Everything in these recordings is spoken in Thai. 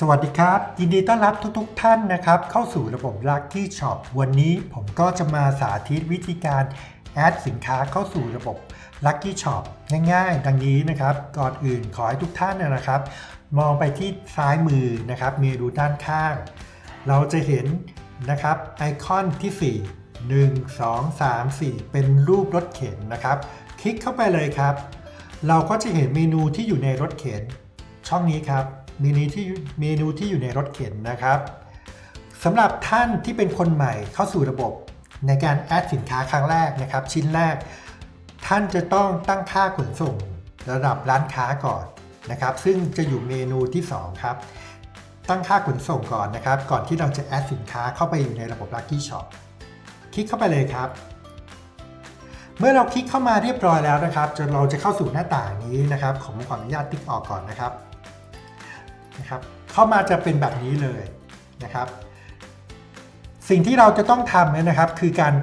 สวัสดีครับ ยินดีต้อนรับทุกๆทท่านนะครับ เข้าสู่ระบบ Lucky Shop วันนี้ผมก็จะมาสาธิตวิธีการแอดสินค้าเข้าสู่ระบบ Lucky Shop ง่ายๆ ดังนี้นะครับ ก่อนอื่นขอให้ทุกท่านนะนะครับ มองไปที่ซ้ายมือนะครับเมนูด้านข้าง เราจะเห็นนะครับไอคอนที่ 4 1 2 3 4 เป็นรูปรถเข็นนะครับ คลิกเข้าไปเลยครับ เราก็จะเห็นเมนูที่อยู่ในรถเข็นช่องนี้ครับ เมนูที่เมนูที่อยู่ในรถเข็นนะครับสำหรับท่านที่เป็นคนใหม่เข้าสู่ระบบในการแอดสินค้าครั้งแรกนะครับ ชิ้นแรก ท่านจะต้องตั้งค่าขนส่งระดับร้านค้าก่อนนะครับ ซึ่งจะอยู่เมนูที่ 2 ครับ ตั้งค่าขนส่งก่อนนะครับ ก่อนที่เราจะแอดสินค้าเข้าไปอยู่ในระบบ Lucky Shop คลิกเข้าไปเลยครับ เมื่อเราคลิกเข้ามาเรียบร้อยแล้วนะครับจะเราจะเข้าสู่หน้าต่างนี้นะครับ ผมขออนุญาตติ๊กออกก่อนนะครับ นะครับเข้ามาจะเป็นแบบนี้เลยนะครับ สิ่งที่เราจะต้องทำเนี่ยนะครับคือการ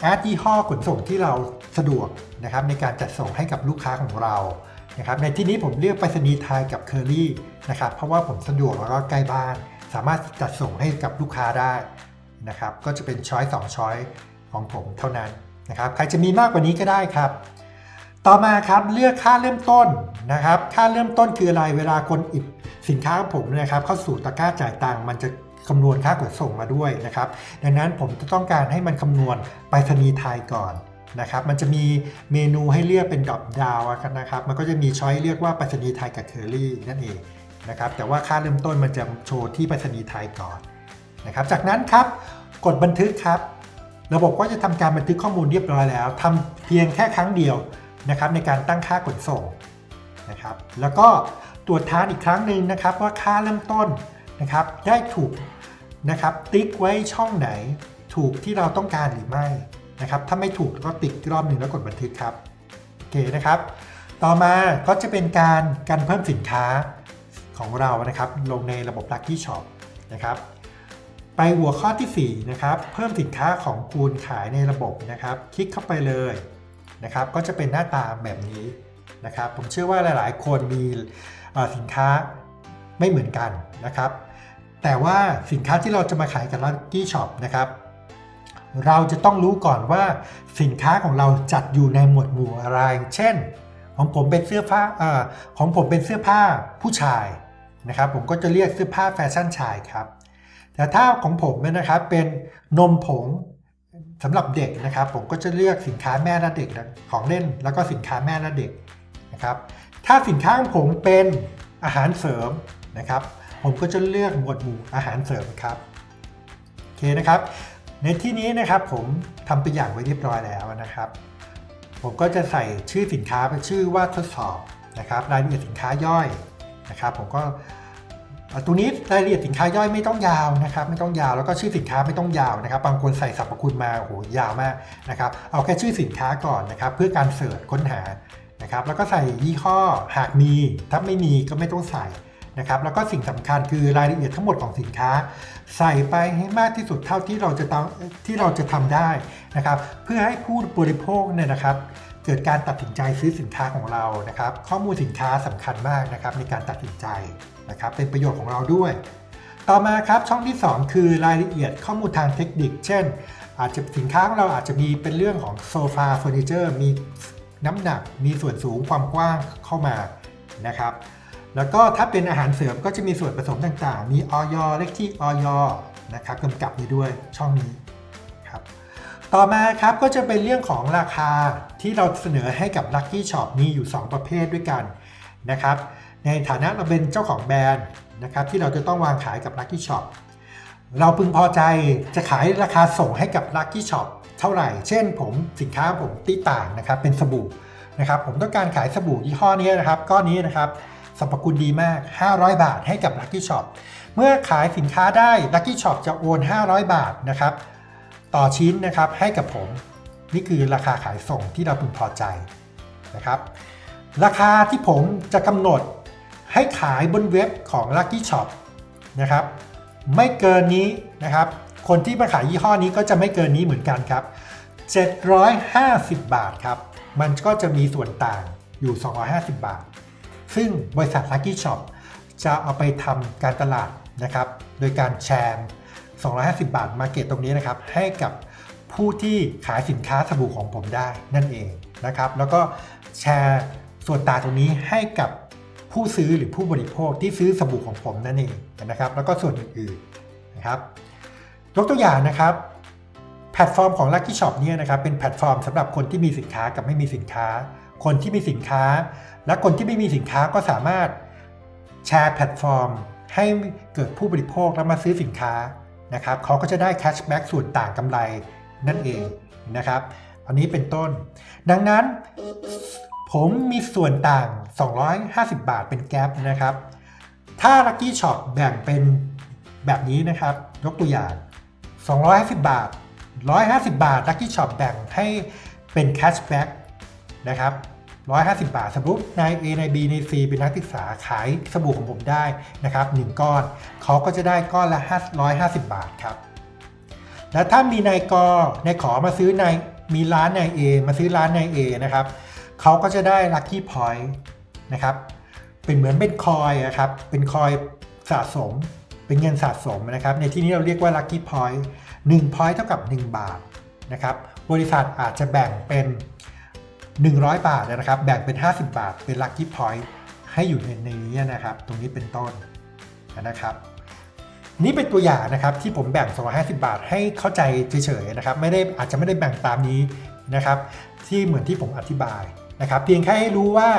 แอดยี่ห้อขนส่งที่เราสะดวกนะครับในการจัดส่งให้กับลูกค้าของเรานะครับในที่นี้ผมเลือกไปรษณีย์ไทยกับเคอรี่นะครับเพราะว่าผมสะดวกแล้วก็ใกล้บ้าน สามารถจัดส่งให้กับลูกค้าได้นะครับก็จะเป็นช้อยสองช้อยของผมเท่านั้นนะครับใครจะมีมากกว่านี้ก็ได้ครับ ต่อมาครับเลือกค่าเริ่มต้น นะครับ ค่าเริ่มต้นคืออะไรเวลาคนอิบสินค้าผมนะครับเข้าสู่ตะกร้าจ่ายตังค์มันจะคำนวณค่าขนส่งมาด้วยนะครับ ดังนั้นผมจะต้องการให้มันคำนวณไปรษณีย์ไทยก่อนนะครับ มันจะมีเมนูให้เลือกเป็นดอปดาวนะครับ มันก็จะมีช้อยเลือกว่าไปรษณีย์ไทยกับเคอรี่นั่นเองนะครับ แต่ว่าค่าเริ่มต้นมันจะโชว์ที่ไปรษณีย์ไทยก่อนนะครับ จากนั้นครับกดบันทึกครับ ระบบก็จะทำการบันทึกข้อมูลเรียบร้อยแล้วทำเพียงแค่ครั้งเดียวนะครับในการตั้งค่าขนส่ง นะครับ แล้วก็ตรวจทานอีกครั้งหนึ่งนะครับว่าค่าเริ่มต้นนะครับ ได้ถูกนะครับติ๊กไว้ช่องไหน ถูกที่เราต้องการหรือไม่นะครับ ถ้าไม่ถูกก็ติ๊กรอบหนึ่งแล้วกดบันทึกครับโอเคนะครับ ต่อมาก็จะเป็นการการเพิ่มสินค้าของเรานะครับ ลงในระบบ Lucky Shop นะครับ ไปหัวข้อที่4นะครับ เพิ่มสินค้าของคุณขายในระบบนะครับ คลิกเข้าไปเลยนะครับ ก็จะเป็นหน้าตาแบบนี้ นะครับ ผมเชื่อว่าหลาย ๆ คนมีสินค้าไม่เหมือนกันนะครับ แต่ว่าสินค้าที่เราจะมาขายกับ Lucky Shop นะครับ เราจะต้องรู้ก่อนว่าสินค้าของเราจัดอยู่ในหมวดหมู่อะไร เช่น ของผมเป็นเสื้อผ้าอของผมเป็นเสื้อผ้าผู้ชายนะครับ ผมก็จะเรียกเสื้อผ้าแฟชั่นชายครับ แต่ถ้าของผมเนี่ยนะครับเป็นนมผงสำหรับเด็กนะครับ ผมก็จะเลือกสินค้าแม่และเด็กของเล่น แล้วก็สินค้าแม่และเด็ก นะครับ ถ้าสินค้าของผมเป็นอาหารเสริมนะครับ ผมก็จะเลือกหมวดหมู่อาหารเสริมครับโอเคนะครับ ในที่นี้นะครับผมทำตัวอย่างไว้เรียบร้อยแล้วนะครับ ผมก็จะใส่ชื่อสินค้าเป็นชื่อว่าทดสอบนะครับรายละเอียดสินค้าย่อยนะครับ ผมก็ตรงนี้รายละเอียดสินค้าย่อยไม่ต้องยาวนะครับ ไม่ต้องยาวแล้วก็ชื่อสินค้าไม่ต้องยาวนะครับ บางคนใส่สรรพคุณมาโอ้โหยาวมากนะครับ เอาแค่ชื่อสินค้าก่อนนะครับ เพื่อการเสิร์ชค้นหา นะครับแล้วก็ใส่ยี่ห้อหากมี ถ้าไม่มีก็ไม่ต้องใส่นะครับแล้วก็สิ่งสำคัญคือรายละเอียดทั้งหมดของสินค้า ใส่ไปให้มากที่สุดเท่าที่เราจะต้องที่เราจะทำได้นะครับ เพื่อให้ผู้บริโภคเนี่ยนะครับ เกิดการตัดสินใจซื้อสินค้าของเรานะครับ ข้อมูลสินค้าสำคัญมากนะครับในการตัดสินใจนะครับ เป็นประโยชน์ของเราด้วย ต่อมาครับช่องที่ 2 คือรายละเอียดข้อมูลทางเทคนิค เช่น อาจจะสินค้าของเราอาจจะมีเป็นเรื่องของโซฟาเฟอร์นิเจอร์มี น้ำหนักมีส่วนสูงความกว้างเข้ามานะครับ แล้วก็ถ้าเป็นอาหารเสริมก็จะมีส่วนผสมต่างๆ มีออยเลขที่ออยนะครับกำกับอยู่ด้วยช่องนี้ครับต่อมาครับก็จะเป็นเรื่องของราคาที่เราเสนอให้กับ Lucky Shop มีอยู่ 2 ประเภทด้วยกันนะครับ ในฐานะเราเป็นเจ้าของแบรนด์นะครับที่เราจะต้องวางขายกับ Lucky Shop เราพึงพอใจจะขายราคาส่งให้กับ Lucky Shop เท่าไหร่ เช่นผมสินค้าผมตีต่างนะครับเป็นสบู่นะครับผมต้องการขายสบู่ยี่ห้อนี้นะครับก้อนนี้นะครับสรรพคุณดีมาก 500 บาทให้กับ Lucky Shop เมื่อขายสินค้าได้ Lucky Shop จะโอน 500 บาทนะครับต่อชิ้นนะครับให้กับผม นี่คือราคาขายส่งที่เราพึงพอใจนะครับราคาที่ผมจะกำหนดให้ขายบนเว็บของ Lucky Shop นะครับ ไม่เกินนี้นะครับ คนที่มาขายยี่ห้อนี้ก็จะไม่เกินนี้เหมือนกันครับ 750 บาทครับ มันก็จะมีส่วนต่างอยู่ 250 บาท ซึ่งบริษัท Lucky Shop จะเอาไปทำการตลาดนะครับ โดยการแชร์ 250 บาทมาเก็ตตรงนี้นะครับ ให้กับผู้ที่ขายสินค้าสบู่ของผมได้นั่นเองนะครับ แล้วก็แชร์ส่วนต่างตรงนี้ให้กับ ผู้ซื้อหรือผู้บริโภคที่ซื้อสบู่ของผมนั่นเองนะครับ แล้วก็ส่วนอื่นๆนะครับยกตัวอย่างนะครับแพลตฟอร์มของ Lucky Shop เนี่ยนะครับเป็นแพลตฟอร์มสำหรับคนที่มีสินค้ากับไม่มีสินค้า คนที่มีสินค้า และคนที่ไม่มีสินค้าก็สามารถแชร์แพลตฟอร์ม ให้เกิดผู้บริโภคแล้วมาซื้อสินค้านะครับเขาก็จะได้แคชแบ็กส่วนต่างกำไรนั่นเองนะครับ อันนี้เป็นต้น ดังนั้น ผมมีส่วนต่าง 250 บาทเป็นแก๊ปนะครับ ถ้า Lucky Shop แบ่งเป็นแบบนี้นะครับ ยกตัวอย่าง 250 บาท 150 บาท Lucky Shop แบ่งให้เป็นแคชแบ็กนะครับ 150 บาท สมมตินาย A นาย B นาย C เป็นนักศึกษาขายสบู่ของผมได้นะครับ 1 ก้อน เขาก็จะได้ก้อนละ 150 บาทครับ แล้วถ้ามีนายกนายขอมาซื้อนายมีร้านนาย A มาซื้อร้านนาย A นะครับ เขาก็จะได้ Lucky Point นะครับ เป็นเหมือนเป็นคอยอะครับ เป็นคอยสะสม เป็นเงินสะสมนะครับ ในที่นี้เราเรียกว่า Lucky Point 1 point เท่ากับ 1 บาทนะครับ บริษัทอาจจะแบ่งเป็น 100 บาทนะครับ แบ่งเป็น 50 บาท เป็น Lucky Point ให้อยู่ในนี้นะครับ ตรงนี้เป็นต้นนะครับนี่เป็นตัวอย่างนะครับที่ผมแบ่ง 250 บาทให้เข้าใจเฉยๆนะครับ ไม่ได้อาจจะไม่ได้แบ่งตามนี้นะครับ ที่เหมือนที่ผมอธิบาย นะครับเพียงแค่ให้รู้ว่า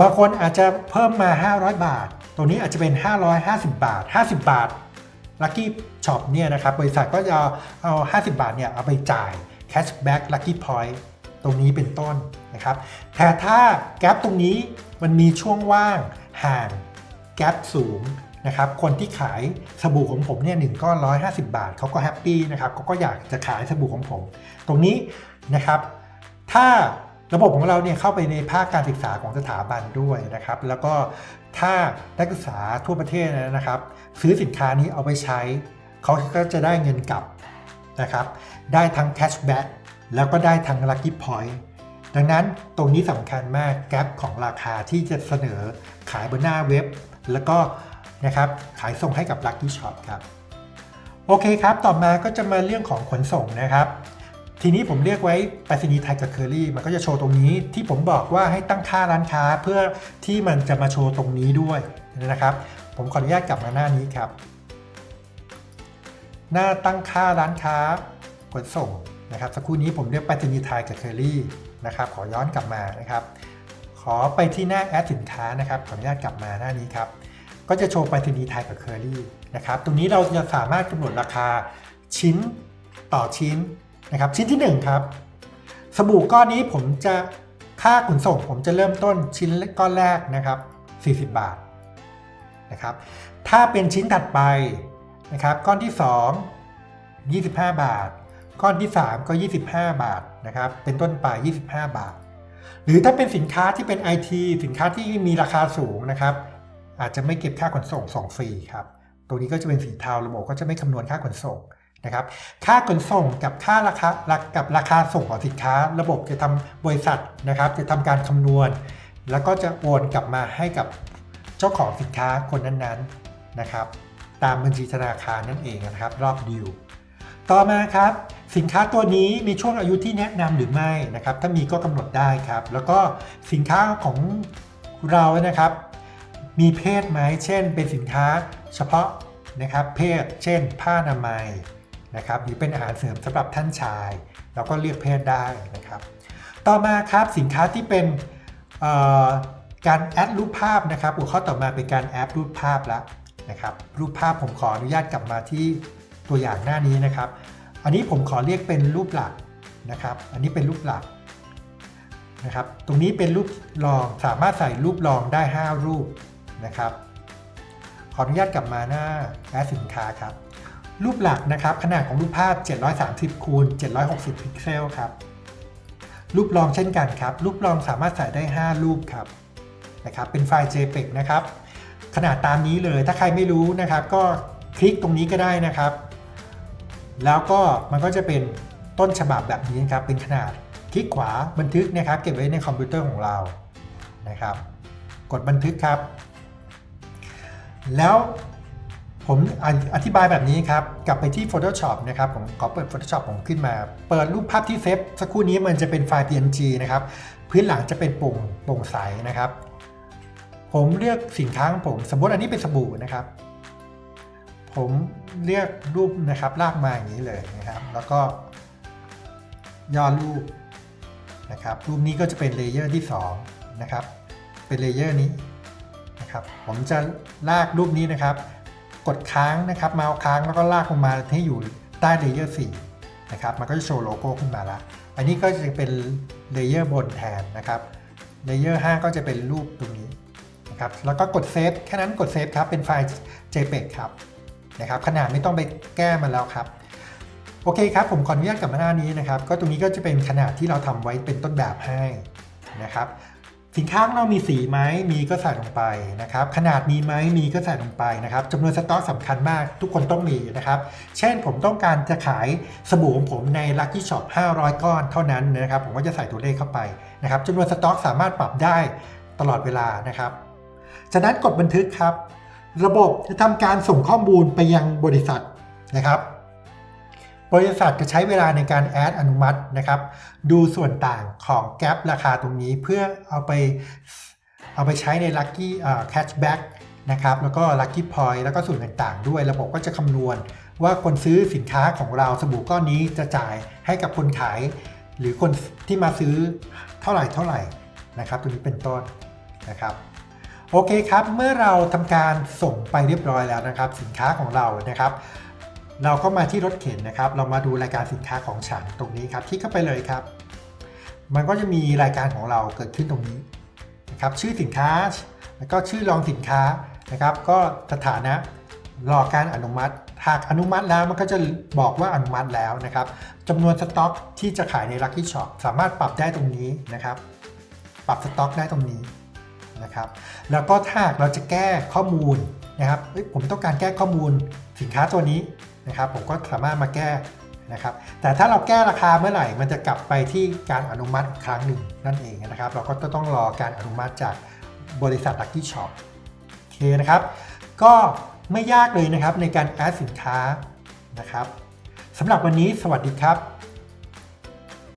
บางคนอาจจะเพิ่มมา 500 บาทตรงนี้อาจจะเป็น 550 บาท 50 บาท Lucky Shop เนี่ยนะครับบริษัทก็จะเอา 50 บาทเนี่ยเอาไปจ่าย Cashback Lucky Point ตรงนี้เป็นต้นนะครับแต่ถ้าแกลบตรงนี้มันมีช่วงว่างห่างแกลบสูงนะครับคนที่ขายสบู่ของผมเนี่ยหนึ่งก้อน150บาทเขาก็แฮปปี้นะครับเขาก็อยากจะขายสบู่ของผม ตรงนี้นะครับ ถ้า ระบบของเราเนี่ยเข้าไปในภาคการศึกษาของสถาบันด้วยนะครับ แล้วก็ถ้านักศึกษาทั่วประเทศนะครับ ซื้อสินค้านี้เอาไปใช้ เขาก็จะได้เงินกลับนะครับ ได้ทั้งแคชแบ็กแล้วก็ได้ทั้ง Lucky Point ดังนั้นตรงนี้สำคัญมากแกลบของราคาที่จะเสนอขายบนหน้าเว็บ แล้วก็นะครับขายส่งให้กับ Lucky Shop ครับ โอเคครับ ต่อมาก็จะมาเรื่องของขนส่งนะครับ ทีนี้ผมเรียกไว้ไปรษณีย์ไทยกับเคอรี่มันก็จะโชว์ตรงนี้ที่ผมบอกว่าให้ตั้งค่าร้านค้าเพื่อที่มันจะมาโชว์ตรงนี้ด้วยนะครับ ผมขออนุญาตกลับมาหน้านี้ครับ หน้าตั้งค่าร้านค้าขนส่งนะครับสักครู่นี้ผมเรียกไปรษณีย์ไทยกับเคอรี่นะครับขอย้อนกลับมานะครับ ขอไปที่หน้าแอดสินค้านะครับขออนุญาตกลับมาหน้านี้ครับก็จะโชว์ไปรษณีย์ไทยกับเคอรี่นะครับตรงนี้เราจะสามารถกำหนดราคาชิ้นต่อชิ้น นะครับชิ้นที่1ครับสบู่ก้อนนี้ผมจะค่าขนส่งผมจะเริ่มต้นชิ้นก้อนแรกนะครับ 40 บาทนะครับถ้าเป็นชิ้นถัดไปนะครับก้อนที่ 2 25 บาท ก้อนที่ 3 ก็ 25 บาทนะครับเป็นต้นไป 25 บาท หรือถ้าเป็นสินค้าที่เป็น IT สินค้าที่มีราคาสูงนะครับ อาจจะไม่เก็บค่าขนส่งส่งฟรีครับตรงนี้ก็จะเป็นสีเทาระบบก็จะไม่คำนวณค่าขนส่ง นะครับค่าขนส่งกับค่าราคากับราคาส่งของสินค้า ระบบจะทำบริษัทนะครับ จะทำการคำนวณ แล้วก็จะโอนกลับมาให้กับเจ้าของสินค้าคนนั้นๆนะครับ ตามบัญชีธนาคารนั่นเองนะครับ รอบดีลต่อมาครับ สินค้าตัวนี้มีช่วงอายุที่แนะนำหรือไม่นะครับ ถ้ามีก็กำหนดได้ครับ แล้วก็สินค้าของเรานะครับ มีเพศไหมเช่น เป็นสินค้าเฉพาะนะครับ เพศ เช่น ผ้าอนามัย นะครับหรือเป็นอาหารเสริมสำหรับท่านชาย เราก็เลือกเพศได้นะครับ ต่อมาครับสินค้าที่เป็นการแอดรูปภาพนะครับหัวข้อต่อมาเป็นการแอดรูปภาพแล้วนะครับรูปภาพผมขออนุญาตกลับมาที่ตัวอย่างหน้านี้นะครับ อันนี้ผมขอเรียกเป็นรูปหลักนะครับ อันนี้เป็นรูปหลักนะครับ ตรงนี้เป็นรูปรองสามารถใส่รูปรองได้ 5 รูปนะครับ ขออนุญาตกลับมาหน้าแอดสินค้าครับ รูปหลักนะครับ ขนาดของรูปภาพ 730คูณ760 พิกเซลครับ รูปรองเช่นกันครับ รูปรองสามารถใส่ได้ 5 รูปครับนะครับ เป็นไฟล์ JPEG นะครับ ขนาดตามนี้เลย ถ้าใครไม่รู้นะครับ ก็คลิกตรงนี้ก็ได้นะครับ แล้วก็มันก็จะเป็นต้นฉบับแบบนี้ครับ เป็นขนาด คลิกขวาบันทึกนะครับ เก็บไว้ในคอมพิวเตอร์ของเรา นะครับ กดบันทึกครับ แล้ว ผมอธิบายแบบนี้ครับ กลับไปที่ Photoshop นะครับ ผมขอเปิด Photoshop ผมขึ้นมา เปิดรูปภาพที่เซฟสักครู่นี้มันจะเป็นไฟล์ PNG นะครับ พื้นหลังจะเป็นโปร่งโปร่งใสนะครับ ผมเลือกสินค้าของผม สมมติอันนี้เป็นสบู่นะครับ ผมเลือกรูปนะครับ ลากมาอย่างนี้เลยนะครับ แล้วก็ย่อรูปนะครับ รูปนี้ก็จะเป็นเลเยอร์ที่2นะครับ เป็นเลเยอร์นี้นะครับ ผมจะลากรูปนี้นะครับ กดค้างนะครับเมาส์ค้างแล้วก็ลากลงมาให้อยู่ใต้เลเยอร์4นะครับมันก็จะโชว์โลโก้ขึ้นมาละอันนี้ก็จะเป็นเลเยอร์บนแทนนะครับเลเยอร์5ก็จะเป็นรูปตรงนี้นะครับแล้วก็กดเซฟแค่นั้นกดเซฟครับเป็นไฟล์ JPEG ครับนะครับขนาดไม่ต้องไปแก้มันแล้วครับโอเคครับผมขออนุญาตกลับมาหน้านี้นะครับ ก็ตรงนี้ก็จะเป็นขนาดที่เราทำไว้เป็นต้นแบบให้นะครับ สินค้าของเรามีสีไหมมีก็ใส่ลงไปนะครับ ขนาดมีไหมมีก็ใส่ลงไปนะครับจำนวนสต็อกสำคัญมากทุกคนต้องมีนะครับ เช่นผมต้องการจะขายสบู่ของผมใน Lucky Shop 500 ก้อนเท่านั้นนะครับ ผมก็จะใส่ตัวเลขเข้าไปนะครับจำนวนสต็อกสามารถปรับได้ตลอดเวลานะครับ จากนั้นกดบันทึกครับ ระบบจะทำการส่งข้อมูลไปยังบริษัทนะครับ บริษัทจะใช้เวลาในการแอดอนุมัตินะครับ ดูส่วนต่างของแกลราคาตรงนี้เพื่อเอาไปเอาไปใช้ใน Lucky อ่า Cashback นะครับแล้วก็ Lucky Point แล้วก็ส่วนต่างๆ ด้วยระบบก็จะคำนวณว่าคนซื้อสินค้าของเราสบู่ก้อนนี้จะจ่ายให้กับคนขาย หรือคนที่มาซื้อเท่าไหร่เท่าไหร่นะครับ ตัวนี้เป็นต้นนะครับโอเคครับ เมื่อเราทำการส่งไปเรียบร้อยแล้วนะครับ สินค้าของเรานะครับ เราก็มาที่รถเข็นนะครับ เรามาดูรายการสินค้าของฉันตรงนี้ครับ คลิกเข้าไปเลยครับ มันก็จะมีรายการของเราเกิดขึ้นตรงนี้นะครับ ชื่อสินค้า แล้วก็ชื่อรองสินค้านะครับ ก็สถานะรอการอนุมัติ หากอนุมัติแล้วมันก็จะบอกว่าอนุมัติแล้วนะครับจำนวนสต็อกที่จะขายใน Lucky Shop สามารถปรับได้ตรงนี้นะครับ ปรับสต็อกได้ตรงนี้นะครับ แล้วก็ถ้าเราจะแก้ข้อมูลนะครับผมต้องการแก้ข้อมูลสินค้าตัวนี้ นะครับผมก็สามารถมาแก้นะครับแต่ถ้าเราแก้ราคาเมื่อไหร่ มันจะกลับไปที่การอนุมัติครั้งหนึ่งนั่นเองนะครับ เราก็ต้องรอการอนุมัติจากบริษัทดักกี้ช็อปโอเคนะครับ ก็ไม่ยากเลยนะครับในการแอดสินค้านะครับสำหรับวันนี้สวัสดีครับ